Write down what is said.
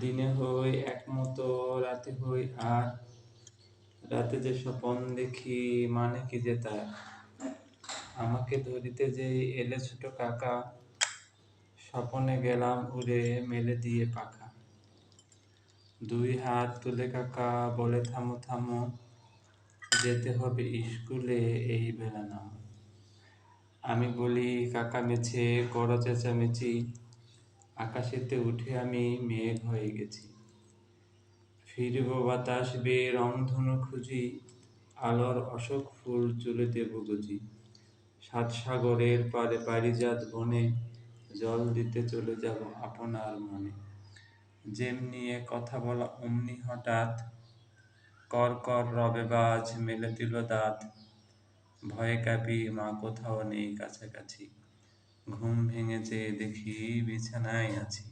দিনে হই একমতো রাতে হই আর। রাতে যে স্বপন দেখি মানে কি যে তার আমাকে ধরিতে যে এলে ছোট কাকা, স্বপনে গেলাম উড়ে মেলে দিয়ে পাখা। দুই হাত তুলে কাকা বলে, থামো থামো, যেতে হবে স্কুলে এই বেলা নামো। আমি বলি, কাকা মেছে করো চেঁচামেচি। আকাশেতে উঠে আমি মেঘ হয়ে গেছি। ফিরব বাতাস বেয়ে রংধনু খুঁজি, আলোর অশোক ফুল চলে দেব গুজি। সাত সাগরের পারে পারিজাত বনে জল দিতে চলে যাব আপনার মনে। যেমনি এ কথা বলা অমনি হঠাৎ, কর কর রবে বাজ মেলে দিল দাঁত। ভয়ে কাঁপি মা কোথাও নেই কাছাকাছি। ঘুম ভেঙেছে দেখি বিছানায় আছি।